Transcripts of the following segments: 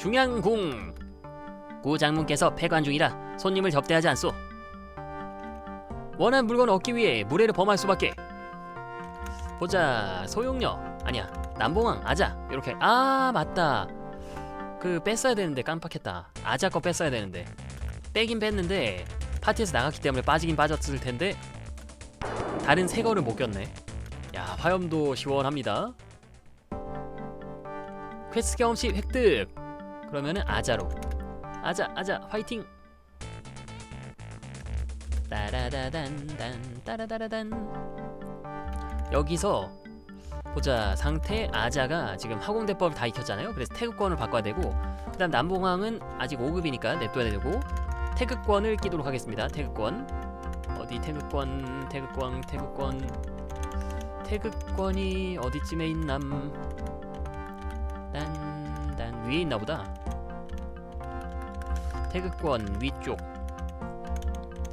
중양궁. 구 장문께서 폐관 중이라 손님을 접대하지 않소. 원한 물건 얻기 위해 무례를 범할 수밖에. 보자 소용녀. 아니야 남봉왕 아자. 이렇게 아 맞다. 그 뺐어야 되는데 깜빡했다. 아자 거 뺐어야 되는데. 빼긴 뺐는데 파티에서 나갔기 때문에 빠지긴 빠졌을 텐데 다른 새 거를 못 꼈네. 야 화염도 시원합니다. 퀘스트 경험치 획득 그러면은 아자로. 아자 아자 화이팅. 따라다단단 따라다라단. 여기서 보자 상태 아자가 지금 학용대법을 다 익혔잖아요. 그래서 태극권을 바꿔야 되고 그 다음 남봉왕은 아직 5급이니까 냅둬야 되고 태극권을 끼도록 하겠습니다. 태극권. 어디 태극권 태극권 태극권. 태극권이 어디쯤에 있남? 딴 딴. 위에 있나 보다 태극권 위쪽.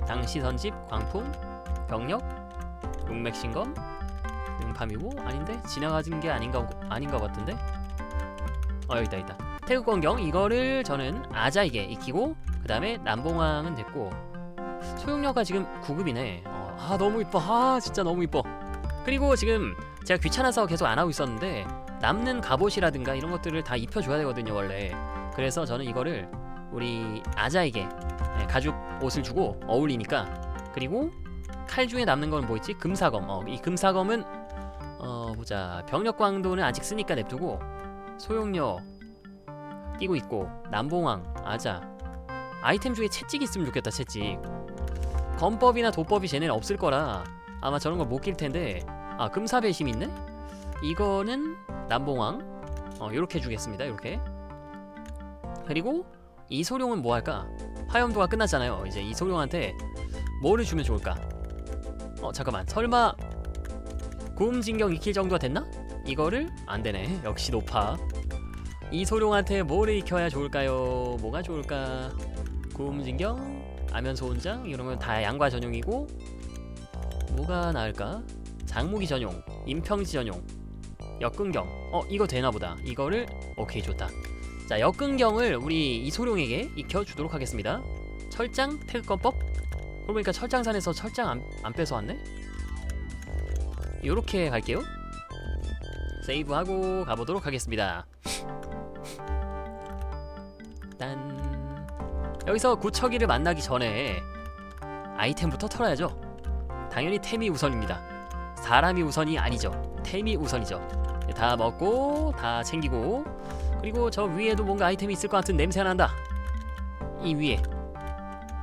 당시 선집 광풍 병력 용맥신검 용파미고 아닌데 지나가진 게 아닌가 아닌가 같은데? 어 여기다 있다. 태극권경 이거를 저는 아자에게 익히고 그 다음에 남봉왕은 됐고 소용료가 지금 9급이네. 어, 아 너무 이뻐. 아 진짜 너무 이뻐. 그리고 지금 제가 귀찮아서 계속 안 하고 있었는데 남는 갑옷이라든가 이런 것들을 다 입혀줘야 되거든요 원래. 그래서 저는 이거를 우리 아자에게 예, 가죽 옷을 주고 어울리니까. 그리고 칼 중에 남는 건뭐 있지? 금사검. 어, 이 금사검은 어 보자. 병력 광도는 아직 쓰니까 냅두고 소용료 끼고 있고 남봉왕 아자. 아이템 중에 채찍 있으면 좋겠다 채찍. 검법이나 도법이 쟤네는 없을 거라 아마 저런 걸 못 낄 텐데. 아 금사배심 있네? 이거는 남봉왕. 어 요렇게 주겠습니다 요렇게. 그리고 이소룡은 뭐 할까? 화염도가 끝났잖아요. 이제 이소룡한테 뭐를 주면 좋을까? 어 잠깐만. 설마 구음진경 익힐 정도가 됐나? 이거를 안 되네. 역시 높아 이소룡한테 뭐를 익혀야 좋을까요? 뭐가 좋을까? 구음진경 아면소원장 이런 건 다 양과 전용이고 뭐가 나을까? 장무기 전용 임평지 전용 역근경. 어 이거 되나보다. 이거를 오케이 좋다 자 역근경을 우리 이소룡에게 익혀주도록 하겠습니다. 철장 태극권법? 그러고 보니까 철장산에서 철장 안, 안 뺏어왔네? 요렇게 갈게요. 세이브하고 가보도록 하겠습니다. 딴. 여기서 구척이를 만나기 전에 아이템부터 털어야죠. 당연히 템이 우선입니다. 사람이 우선이 아니죠. 템이 우선이죠. 다 먹고 다 챙기고 그리고 저 위에도 뭔가 아이템이 있을 것 같은 냄새가 난다. 이 위에.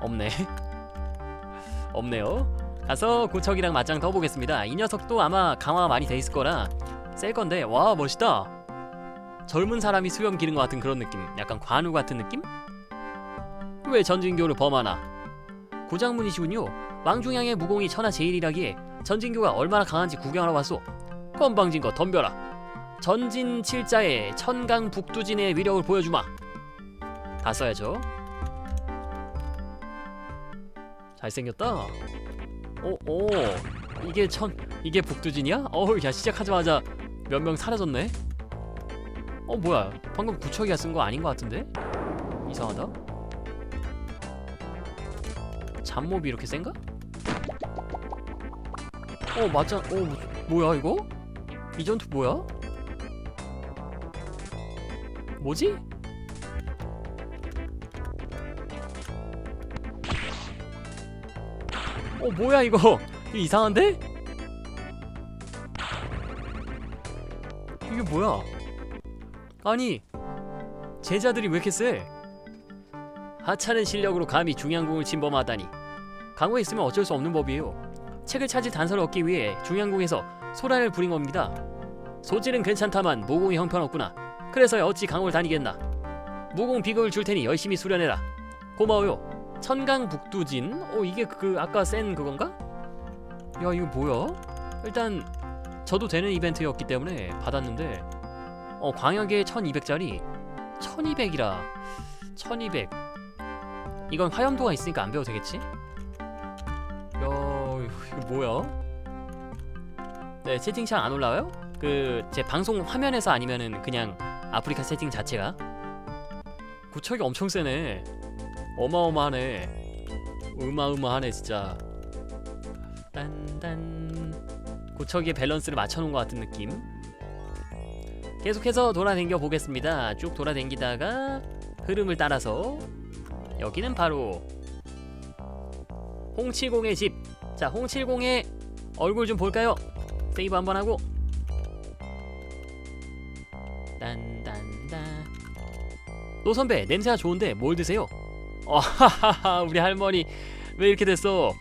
없네. 없네요. 가서 구척이랑 맞짱 떠보겠습니다. 이 녀석도 아마 강화가 많이 돼 있을 거라 셀 건데. 와 멋있다. 젊은 사람이 수염 기른 것 같은 그런 느낌. 약간 관우 같은 느낌? 왜 전진교를 범하나? 고장문이시군요. 왕중양의 무공이 천하 제일이라기에 전진교가 얼마나 강한지 구경하러 왔소 건방진 거 덤벼라 전진 칠자의 천강 북두진의 위력을 보여주마 다 써야죠 잘생겼다 오 오 이게 천 이게 북두진이야? 어우 야 시작하자마자 몇 명 사라졌네 어 뭐야 방금 구척이가 쓴 거 아닌 것 같은데 이상하다 잡몹이 이렇게 센가? 어 맞아 어 뭐- 뭐야 이거? 이 전투 뭐야? 뭐지? 어 뭐야 이거 이거 이상한데? 이게 뭐야 아니 제자들이 왜 이렇게 세? 하찮은 실력으로 감히 중양궁을 침범하다니 강호에 있으면 어쩔 수 없는 법이에요 책을 찾을 단서를 얻기 위해 중양궁에서 소란을 부린 겁니다 소질은 괜찮다만 모공이 형편없구나 그래서 어찌 강호를 다니겠나 무공 비극을 줄 테니 열심히 수련해라 고마워요 천강 북두진 어 이게 그 아까 센 그건가? 야 이거 뭐야? 일단 저도 되는 이벤트였기 때문에 받았는데 어 광역에 1200짜리 1200이라 1200 이건 화염도가 있으니까 안 배워도 되겠지? 야 이거 뭐야? 네 채팅창 안 올라와요? 그 제 방송 화면에서 아니면은 그냥 아프리카 세팅 자체가 구척이 엄청 세네. 어마어마하네. 으마으마하네 진짜. 딴딴 구척의 밸런스를 맞춰놓은 것 같은 느낌. 계속해서 돌아댕겨 보겠습니다. 쭉 돌아댕기다가 흐름을 따라서 여기는 바로 홍칠공의 집. 자, 홍칠공의 얼굴 좀 볼까요? 세이브 한번 하고. 딴딴딴. 노 선배 냄새가 좋은데 뭘 드세요? 어하하하 우리 할머니 왜 이렇게 됐어?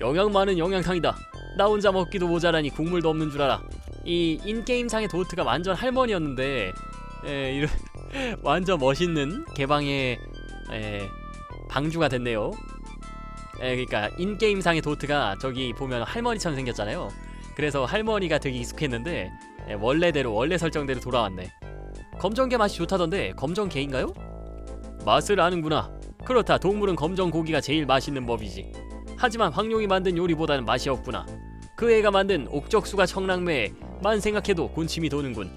영양 많은 영양탕이다. 나 혼자 먹기도 모자라니 국물도 없는 줄 알아. 이 인게임상의 도트가 완전 할머니였는데 에, 이런 완전 멋있는 개방의 에, 방주가 됐네요. 에, 그러니까 인게임상의 도트가 저기 보면 할머니처럼 생겼잖아요. 그래서 할머니가 되게 익숙했는데 에, 원래대로 원래 설정대로 돌아왔네. 검정게 맛이 좋다던데 검정게인가요? 맛을 아는구나. 그렇다. 동물은 검정 고기가 제일 맛있는 법이지. 하지만 황룡이 만든 요리보다는 맛이 없구나. 그 애가 만든 옥적수가 청랑매만 생각해도 군침이 도는군.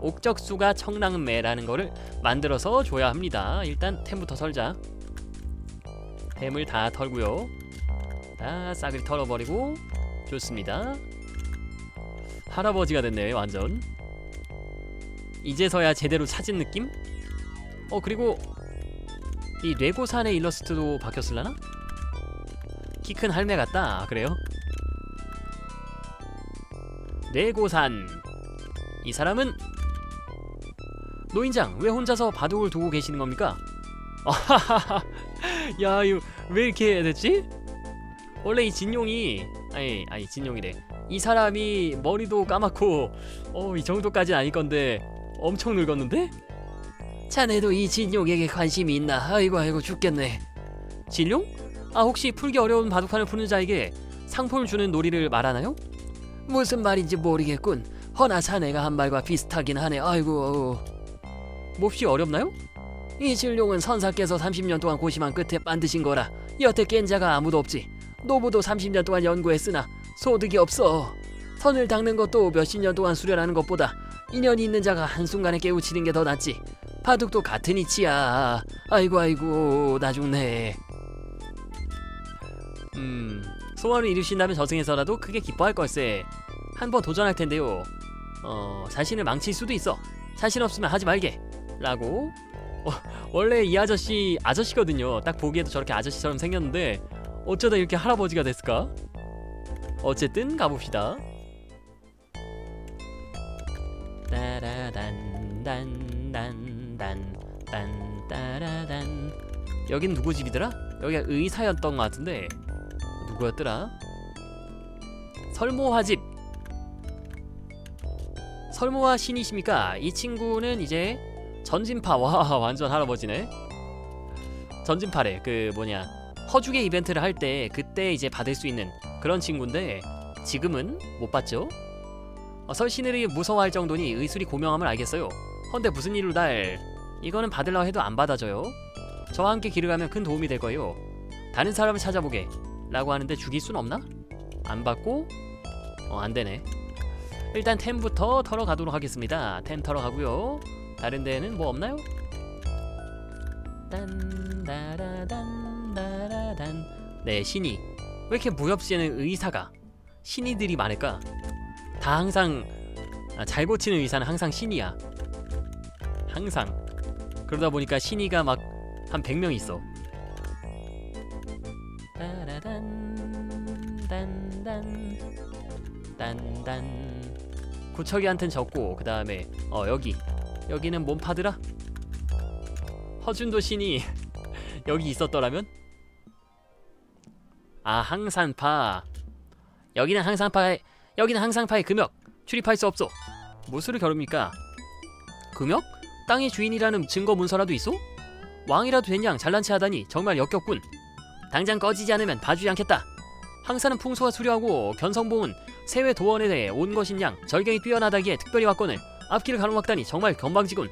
옥적수가 청랑매라는 거를 만들어서 줘야 합니다. 일단 템부터 털자. 템을 다 털고요. 다 싸그리 털어버리고 좋습니다. 할아버지가 됐네 완전. 이제서야 제대로 찾은 느낌? 어 그리고 이 레고산의 일러스트도 바뀌었을라나? 키 큰 할매 같다. 아, 그래요? 레고산 이 사람은 노인장 왜 혼자서 바둑을 두고 계시는 겁니까? 아하하하 야 이거 왜 이렇게 됐지? 원래 이 진용이 아니 아니 진용이래 이 사람이 머리도 까맣고 어 이 정도까지는 아닐 건데 엄청 늙었는데? 자네도 이 진용에게 관심이 있나? 아이고 아이고 죽겠네 진용? 아 혹시 풀기 어려운 바둑판을 푸는 자에게 상품을 주는 놀이를 말하나요? 무슨 말인지 모르겠군 허나 자네가 한 말과 비슷하긴 하네 아이고 몹시 어렵나요? 이 진룡은 선사께서 30년 동안 고심한 끝에 만드신 거라 여태 깬 자가 아무도 없지 노부도 30년 동안 연구했으나 소득이 없어. 선을 닦는 것도 몇십 년 동안 수련하는 것보다 인연이 있는 자가 한순간에 깨우치는 게 더 낫지. 바둑도 같은 이치야. 아이고 아이고 나 죽네. 음 소원을 이루신다면 저승에서라도 크게 기뻐할 걸세. 한번 도전할 텐데요. 어 자신을 망칠 수도 있어. 자신 없으면 하지 말게. 라고. 어, 원래 이 아저씨 아저씨거든요. 딱 보기에도 저렇게 아저씨처럼 생겼는데 어쩌다 이렇게 할아버지가 됐을까 어쨌든 가봅시다 따라단단단단단 따라단 여긴 누구 집이더라? 여기가 의사였던 것 같은데 누구였더라? 설모화 집 설모화 신이십니까? 이 친구는 이제 전진파 와 완전 할아버지네 전진파래 그 뭐냐 허죽의 이벤트를 할 때 그때 이제 받을 수 있는 그런 친구인데 지금은 못 받죠? 어, 설신을이 무서워할 정도니 의술이 고명함을 알겠어요. 헌데 무슨 일로 날 이거는 받으려고 해도 안 받아줘요. 저와 함께 길을 가면 큰 도움이 될 거예요. 다른 사람을 찾아보게 라고 하는데 죽일 순 없나? 안 받고? 어 안 되네. 일단 템부터 털어 가도록 하겠습니다. 템 털어 가고요. 다른 데는 뭐 없나요? 네 신이 왜 이렇게 무협지에는 의사가 신이들이 많을까? 다 항상 아, 잘 고치는 의사는 항상 신이야. 항상. 그러다 보니까 신이가 막 한 100명 있어. 따라단 딴단 딴단. 구척이한텐 졌고 그 다음에 어 여기. 여기는 몸 파드라? 허준도 신이 여기 있었더라면 아 항산파. 여기는 항산파의 여기는 항상파의 금역. 출입할 수 없소. 무술을 겨룹니까? 금역? 땅의 주인이라는 증거 문서라도 있어? 왕이라도 된양 잘난 체 하다니 정말 역겹군. 당장 꺼지지 않으면 봐주지 않겠다. 항산은 풍소가 수려하고 견성봉은 세외 도원에 대해 온 것인양 절경이 뛰어나다기에 특별히 왔거늘 앞길을 가로막다니 정말 건방지군.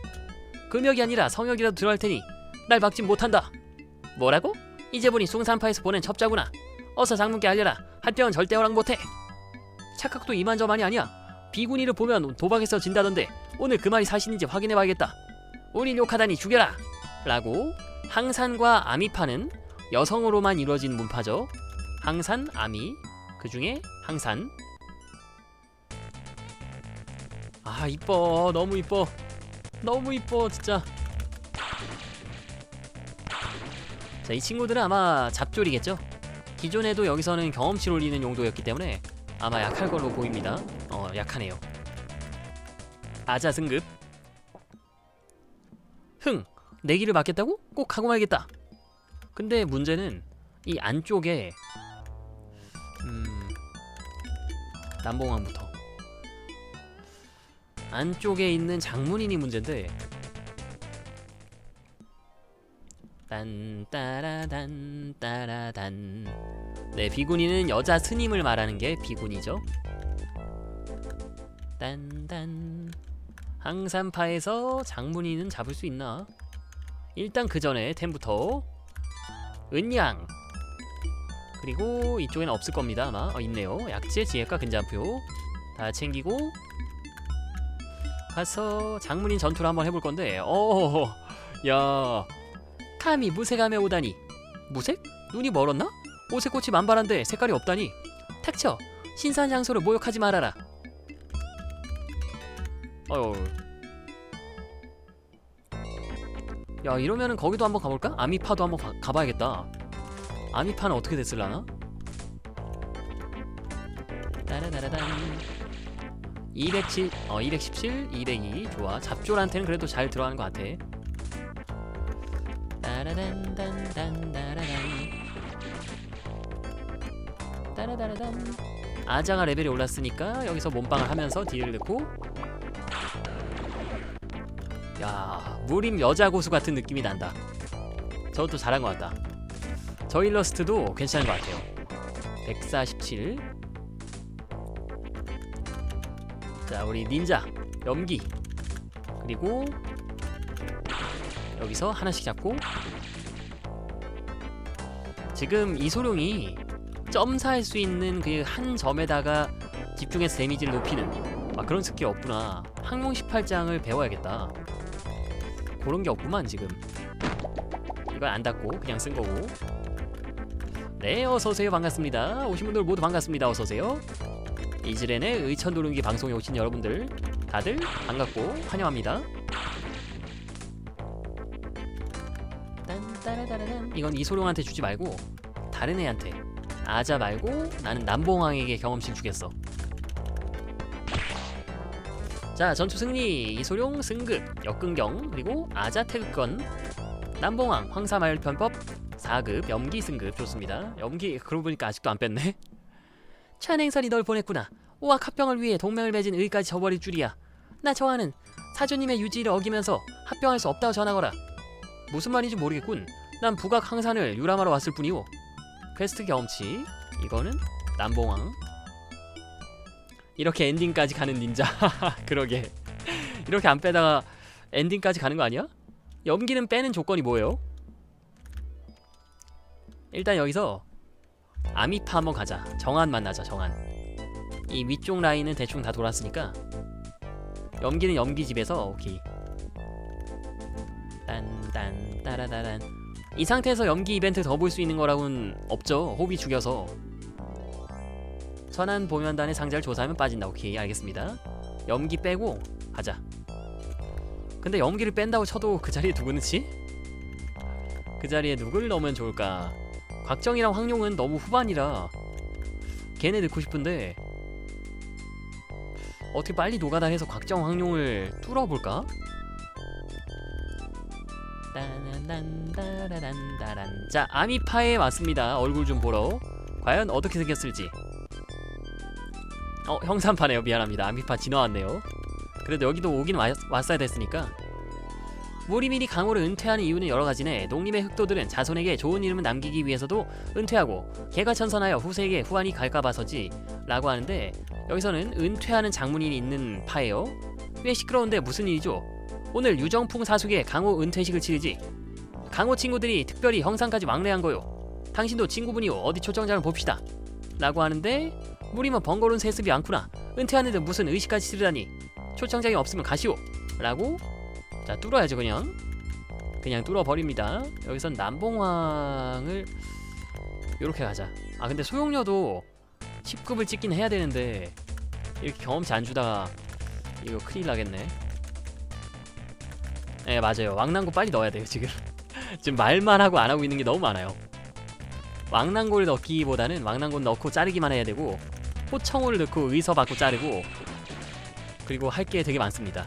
금역이 아니라 성역이라도 들어갈 테니 날 막진 못한다. 뭐라고? 이제 보니 숭산파에서 보낸 첩자구나 어서 장문께 알려라. 한병은 절대 허락 못해. 착각도 이만저만이 아니야. 비구니를 보면 도박에서 진다던데 오늘 그 말이 사실인지 확인해봐야겠다. 우리 욕하다니 죽여라! 라고 항산과 아미파는 여성으로만 이루어진 문파죠. 항산, 아미 그 중에 항산. 아 이뻐. 너무 이뻐. 너무 이뻐 진짜. 자 이 친구들은 아마 잡졸이겠죠 기존에도 여기서는 경험치를 올리는 용도였기 때문에 아마 약할 걸로 보입니다. 어 약하네요. 아자 승급. 흥! 내기를 맞겠다고? 꼭 가고 말겠다. 근데 문제는 이 안쪽에 음 남봉왕부터. 안쪽에 있는 장문인이 문제인데 딴 따라단 따라단. 네 비구니는 여자 스님을 말하는 게 비구니죠. 딴딴. 항산파에서 장문인은 잡을 수 있나? 일단 그 전에 템부터 은양. 그리고 이쪽에는 없을 겁니다 아마. 어, 있네요. 약재 지혜과 근자표. 다 챙기고 가서 장문인 전투를 한번 해볼 건데. 어야 카미 무색함에 오다니. 무색? 눈이 멀었나? 옷에 꽃이 만발한데 색깔이 없다니. 탁쳐. 신선 장소를 모욕하지 말아라. 어휴. 야 이러면은 거기도 한번 가볼까? 아미파도 한번 가, 가봐야겠다. 아미파는 어떻게 됐을라나? 따라다라단 207, 어 217, 202 좋아. 잡졸한테는 그래도 잘 들어가는 것 같아 따라단단단 따라단 따라다라단 아자가 레벨이 올랐으니까 여기서 몸빵을 하면서 딜을 넣고 야 무림 여자 고수 같은 느낌이 난다 저것도 잘한 것 같다 저 일러스트도 괜찮은 것 같아요 147 자 우리 닌자 염기 그리고 여기서 하나씩 잡고. 지금 이소룡이 점사할 수 있는 그 한 점에다가 집중해서 데미지를 높이는 아 그런 스킬이 없구나. 항공 18장을 배워야겠다. 그런 게 없구만 지금. 이건 안 닫고 그냥 쓴 거고. 네 어서오세요. 반갑습니다. 오신 분들 모두 반갑습니다. 어서오세요. 이즈렌의 의천도lun기 방송에 오신 여러분들 다들 반갑고 환영합니다 이건 이소룡한테 주지 말고 다른 애한테. 아자 말고 나는 남봉왕에게 경험치 주겠어. 자 전투 승리. 이소룡 승급 역근경 그리고 아자 태극권. 남봉왕 황사마을 편법 4급 염기 승급. 좋습니다. 염기 그러고 보니까 아직도 안 뺐네. 찬행설이 널 보냈구나. 오악 합병을 위해 동맹을 맺은 의까지 저버릴 줄이야. 나 저하는 사조님의 유지를 어기면서 합병할 수 없다고 전하거라. 무슨 말인지 모르겠군 난 북악 항산을 유람하러 왔을 뿐이오. 퀘스트 경험치. 이거는 남봉왕. 이렇게 엔딩까지 가는 닌자. 그러게. 이렇게 안 빼다가 엔딩까지 가는 거 아니야? 염기는 빼는 조건이 뭐예요? 일단 여기서 아미파 한번 가자. 정한 만나자 정한 이 위쪽 라인은 대충 다 돌았으니까. 염기는 염기 집에서 오케이. 딴딴 따라다란 이 상태에서 염기 이벤트 더 볼 수 있는 거라고는 없죠. 호비 죽여서. 선한 보면단의 상자를 조사하면 빠진다 오케이 알겠습니다. 염기 빼고 가자. 근데 염기를 뺀다고 쳐도 그 자리에 누구 넣지? 그 자리에 누굴 넣으면 좋을까? 곽정이랑 황룡은 너무 후반이라 걔네 넣고 싶은데 어떻게 빨리 노가다 해서 곽정 황룡을 뚫어볼까? 따란딴따라란따란 자. 아미파에 왔습니다. 얼굴 좀 보러. 과연 어떻게 생겼을지. 어 형산파네요. 미안합니다. 아미파 지나왔네요. 그래도 여기도 오긴 왔, 왔어야 됐으니까. 무리미리 강호를 은퇴하는 이유는 여러 가지네. 농림의 흑도들은 자손에게 좋은 이름을 남기기 위해서도 은퇴하고 개가 천선하여 후세에게 후환이 갈까봐서지 라고 하는데 여기서는 은퇴하는 장문인이 있는 파예요. 꽤 시끄러운데 무슨 일이죠 오늘 유정풍 사숙의 강호 은퇴식을 치르지. 강호 친구들이 특별히 형상까지 왕래한 거요. 당신도 친구분이요 어디 초청장을 봅시다. 라고 하는데 무리면 번거로운 세습이 많구나. 은퇴하는데 무슨 의식까지 치르다니. 초청장이 없으면 가시오. 라고 자 뚫어야죠 그냥. 그냥 뚫어버립니다. 여기선 남봉왕을 이렇게 가자. 아 근데 소용료도 10급을 찍긴 해야 되는데 이렇게 경험치 안 주다가 이거 큰일 나겠네 네 맞아요. 왕난고 빨리 넣어야 돼요 지금. 지금 말만 하고 안 하고 있는 게 너무 많아요. 왕난고를 넣기보다는 왕난고 넣고 자르기만 해야 되고 호청호를 넣고 의서 받고 자르고 그리고 할 게 되게 많습니다.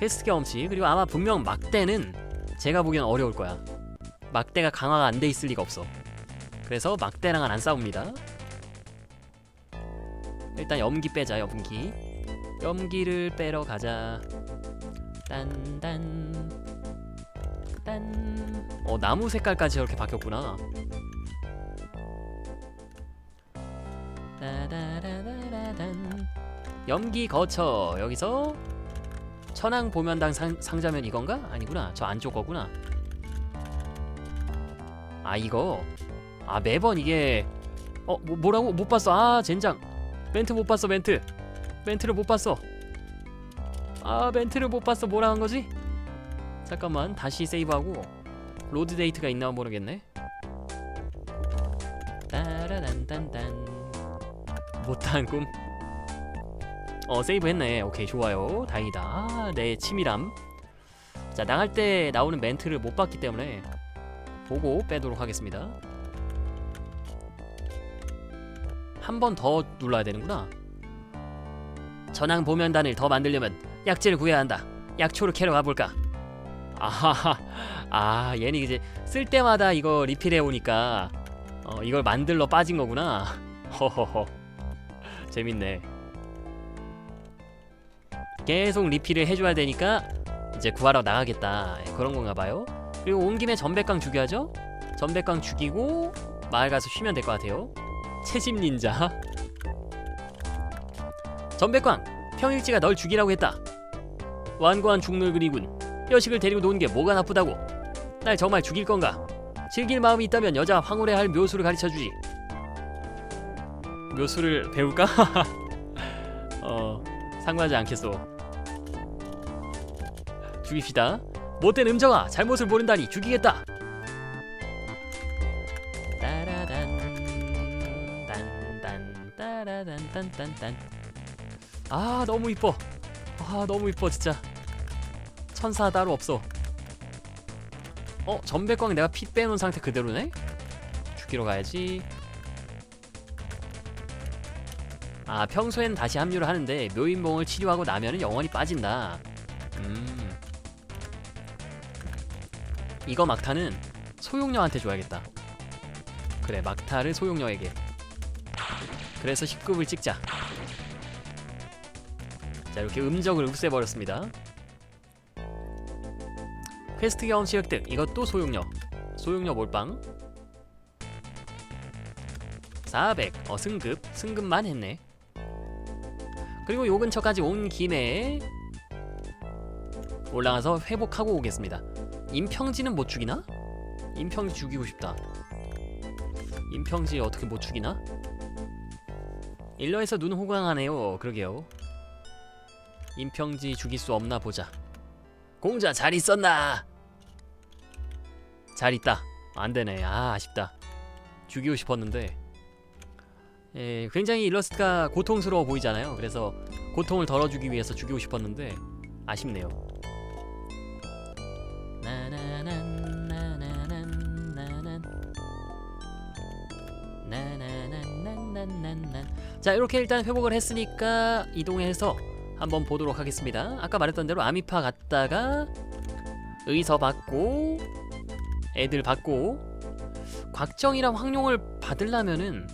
퀘스트 경험치 그리고 아마 분명 막대는 제가 보기엔 어려울 거야. 막대가 강화가 안 돼 있을 리가 없어. 그래서 막대랑은 안 싸웁니다. 일단 염기 빼자 염기 염기를 빼러 가자. 딴딴 딴 어 나무 색깔까지 저렇게 바뀌었구나. 따다라라라단 염기 거쳐. 여기서 천왕 보면당 상, 상자면 이건가? 아니구나. 저 안쪽 거구나. 아 이거. 아 매번 이게 어 뭐, 뭐라고? 못 봤어. 아 젠장. 멘트 못 봤어 멘트 멘트를 못 봤어 아 멘트를 못 봤어 뭐라 한 거지 잠깐만 다시 세이브하고 로드 데이트가 있나 모르겠네 따라단단단 못한 꿈. 어 세이브 했네. 오케이 좋아요. 다행이다. 아, 내 치밀함. 자 나갈 때 나오는 멘트를 못 봤기 때문에 보고 빼도록 하겠습니다. 한 번 더 눌러야 되는구나. 전황 보면단을 더 만들려면 약재를 구해야 한다. 약초를 캐러 가볼까? 아하하. 아 얘는 이제 쓸 때마다 이거 리필해 오니까 어, 이걸 만들러 빠진 거구나. 허허허. 재밌네. 계속 리필을 해줘야 되니까 이제 구하러 나가겠다 예, 그런 건가 봐요. 그리고 온 김에 전백강 죽여야죠. 전백강 죽이고 마을 가서 쉬면 될 것 같아요. 채집 닌자. 전백광 평일지가 널 죽이라고 했다. 완고한 중놀그리군. 여식을 데리고 노는 게 뭐가 나쁘다고? 날 정말 죽일 건가? 즐길 마음이 있다면 여자 황홀해 할 묘수를 가르쳐 주지. 묘수를 배울까? 어 상관하지 않겠소. 죽입시다. 못된 음정아 잘못을 모른다니 죽이겠다. 따라단 딴딴 따라단 딴딴딴 아 너무 이뻐. 아 너무 이뻐 진짜. 천사 따로 없어. 어 전백광 내가 피 빼놓은 상태 그대로네? 죽이러 가야지. 아 평소엔 다시 합류를 하는데 묘인봉을 치료하고 나면은 영원히 빠진다. 음. 이거 막타는 소용녀한테 줘야겠다. 그래 막타를 소용녀에게. 그래서 10급을 찍자. 자 이렇게 음적을 없애버렸습니다. 퀘스트 경험치 획득 이것도 소용녀. 소용녀 몰빵. 400. 어 승급. 승급만 했네. 그리고 요 근처까지 온 김에 올라가서 회복하고 오겠습니다. 임평지는 못 죽이나? 임평지 죽이고 싶다. 임평지 어떻게 못 죽이나? 일러에서 눈 호강하네요. 그러게요. 임평지 죽일 수 없나 보자. 공자 잘 있었나? 잘 있다. 안 되네. 아 아쉽다. 죽이고 싶었는데. 예, 굉장히 일러스트가 고통스러워 보이잖아요. 그래서 고통을 덜어주기 위해서 죽이고 싶었는데 아쉽네요. 자 이렇게 일단 회복을 했으니까 이동해서 한번 보도록 하겠습니다. 아까 말했던 대로 아미파 갔다가 의서 받고 애들 받고 곽정이랑 황룡을 받으려면은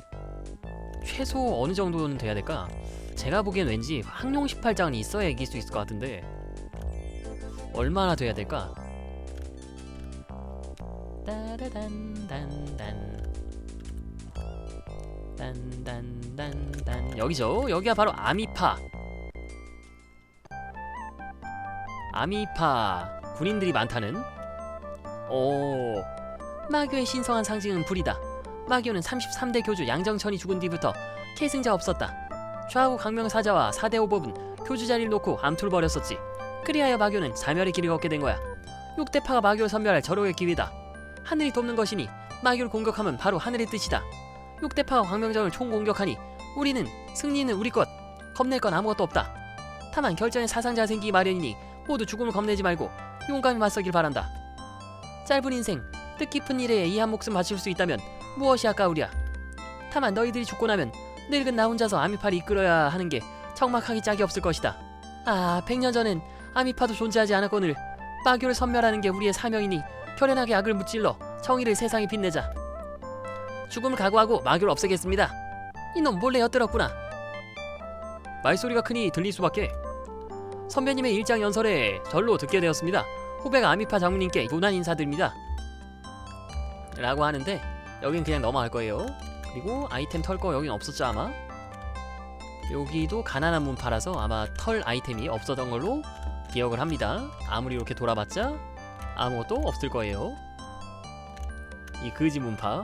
최소 어느 정도는 돼야 될까? 제가 보기엔 왠지 황룡 18장은 있어야 이길 수 있을 것 같은데 얼마나 돼야 될까? 따라단단단 딴딴딴딴 여기죠. 여기가 바로 아미파. 아미파 군인들이 많다는. 오 마교의 신성한 상징은 불이다. 마교는 33대 교주 양정천이 죽은 뒤부터 계승자 없었다. 좌우 강명 사자와 4대 오법은 표주 자리를 놓고 암투를 벌였었지. 그리하여 마교는 자멸의 길을 걷게 된 거야. 육대파가 마교를 선멸할 절호의 기회다. 하늘이 돕는 것이니 마교를 공격하면 바로 하늘의 뜻이다. 육대파가 광명정을 총공격하니 우리는 승리는 우리 것. 겁낼 건 아무것도 없다. 다만 결전에 사상자 생기기 마련이니 모두 죽음을 겁내지 말고 용감히 맞서길 바란다. 짧은 인생, 뜻깊은 일에 이 한 목숨 바칠 수 있다면 무엇이 아까우랴. 다만 너희들이 죽고 나면 늙은 나 혼자서 아미파를 이끌어야 하는 게 적막하기 짝이 없을 것이다. 아, 백년 전엔 아미파도 존재하지 않았거늘 마교를 선멸하는 게 우리의 사명이니 결연하게 악을 무찔러 정의를 세상에 빛내자. 죽음을 각오하고 마교를 없애겠습니다. 이놈 몰래 엿들었구나. 말소리가 크니 들릴 수밖에. 선배님의 일장 연설에 절로 듣게 되었습니다. 후배가 아미파 장군님께 도난 인사드립니다. 라고 하는데 여긴 그냥 넘어갈 거예요. 그리고 아이템 털 거 여긴 없었죠 아마. 여기도 가난한 문파라서 아마 털 아이템이 없었던 걸로 기억을 합니다. 아무리 이렇게 돌아봤자 아무것도 없을 거예요. 이 거지 문파.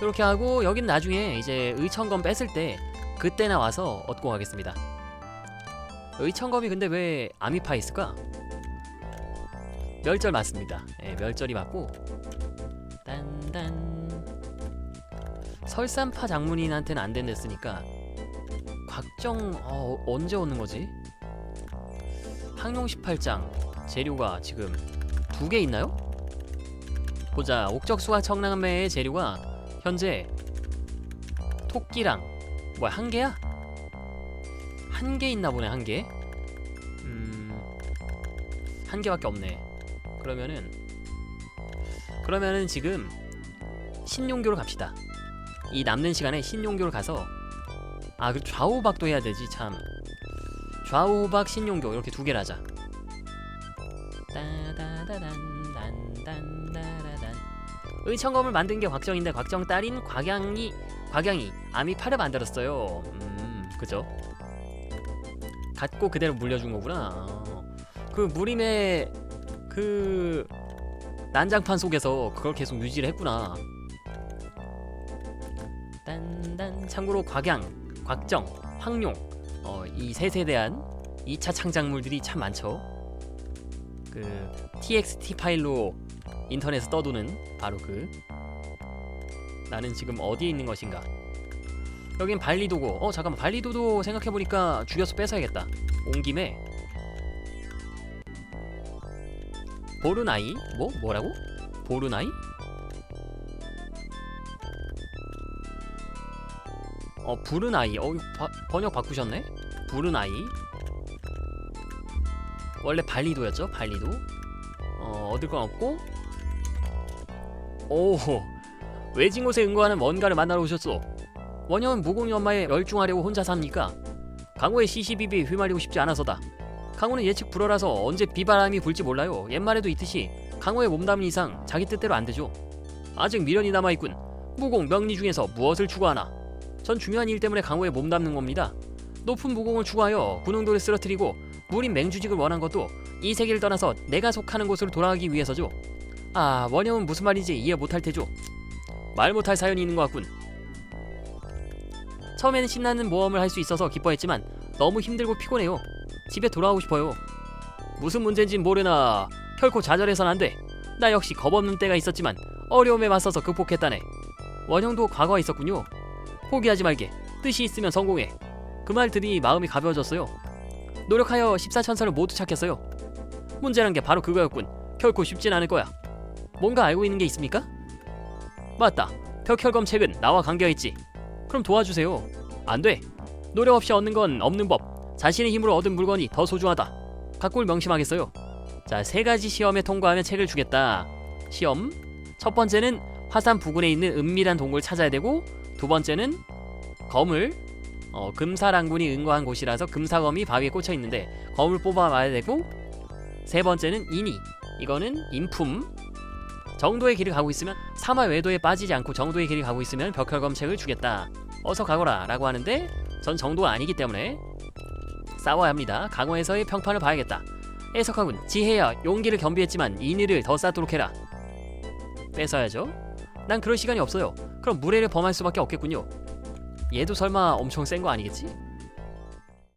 이렇게 하고 여긴 나중에 이제 의천검 뺐을 때 그때 나와서 얻고 가겠습니다. 의천검이 근데 왜 아미파에 있을까? 멸절 맞습니다. 예, 멸절이 맞고 딴딴 설산파 장문인한테는 안 된댔으니까 곽정 어, 언제 오는 거지? 항룡 18장 재료가 지금 두 개 있나요? 보자 옥적수와 청남매의 재료가 현재 토끼랑 뭐야 한 개야? 한 개 있나 보네 한 개. 음 한 개밖에 없네. 그러면은 그러면은 지금 신용교로 갑시다. 이 남는 시간에 신용교를 가서 아 그 좌우박도 해야 되지 참. 좌우박 신용교 이렇게 두 개를 하자. 의천검을 만든 게 곽정인데 곽정 딸인 곽양이 곽양이 아미파를 만들었어요. 음 그죠? 갖고 그대로 물려준 거구나. 어. 그 무림의 그 난장판 속에서 그걸 계속 유지를 했구나. 딴딴 참고로 곽양, 곽정, 황룡 어, 이 셋에 대한 2차 창작물들이 참 많죠. 그 TXT 파일로 인터넷에 떠도는 바로 그 나는 지금 어디에 있는 것인가? 여긴 발리도고. 어 잠깐만. 발리도도 생각해 보니까 죽여서 뺏어야겠다. 온 김에. 보르나이? 뭐? 뭐라고? 보르나이? 어 부르나이. 어 바- 번역 바꾸셨네? 부르나이. 원래 발리도였죠? 발리도? 어 얻을 건 없고. 오 외진 곳에 응거하는 뭔가를 만나러 오셨소 원형은 무공이 엄마에 열중하려고 혼자 삽니까? 강호의 시시비비 휘말리고 싶지 않아서다 강호는 예측 불허라서 언제 비바람이 불지 몰라요. 옛말에도 있듯이 강호의 몸담은 이상 자기 뜻대로 안 되죠. 아직 미련이 남아있군. 무공 명리 중에서 무엇을 추구하나? 전 중요한 일 때문에 강호의 몸담는 겁니다. 높은 무공을 추구하여 군웅도를 쓰러뜨리고 무린 맹주직을 원한 것도 이 세계를 떠나서 내가 속하는 곳으로 돌아가기 위해서죠. 아 원형은 무슨 말인지 이해 못할 테죠. 말 못할 사연이 있는 것 같군. 처음에는 신나는 모험을 할 수 있어서 기뻐했지만 너무 힘들고 피곤해요. 집에 돌아오고 싶어요. 무슨 문제인진 모르나 결코 좌절해선 안 돼. 나 역시 겁없는 때가 있었지만 어려움에 맞서서 극복했다네. 원형도 과거가 있었군요. 포기하지 말게. 뜻이 있으면 성공해. 그 말 들이 마음이 가벼워졌어요. 노력하여 14천사를 모두 찾겠어요. 문제란 게 바로 그거였군. 결코 쉽진 않을 거야. 뭔가 알고 있는 게 있습니까? 맞다. 벽혈검 책은 나와 관계가 있지. 그럼 도와주세요. 안 돼. 노력 없이 얻는 건 없는 법. 자신의 힘으로 얻은 물건이 더 소중하다. 각골 명심하겠어요. 자, 세 가지 시험에 통과하면 책을 주겠다. 시험. 첫 번째는 화산 부근에 있는 은밀한 동굴을 찾아야 되고, 두 번째는 검을 어, 금사랑군이 응거한 곳이라서 금사검이 바위에 꽂혀 있는데 검을 뽑아와야 되고, 세 번째는 인이. 이거는 인품. 정도의 길을 가고 있으면 사마 외도에 빠지지 않고 정도의 길을 가고 있으면 벽혈검 책을 주겠다. 어서 가거라 라고 하는데 전 정도가 아니기 때문에 싸워야 합니다. 강호에서의 평판을 봐야겠다. 애석하군. 지혜야 용기를 겸비했지만 인의를 더 쌓도록 해라. 뺏어야죠. 난 그럴 시간이 없어요. 그럼 무례를 범할 수밖에 없겠군요. 얘도 설마 엄청 센 거 아니겠지?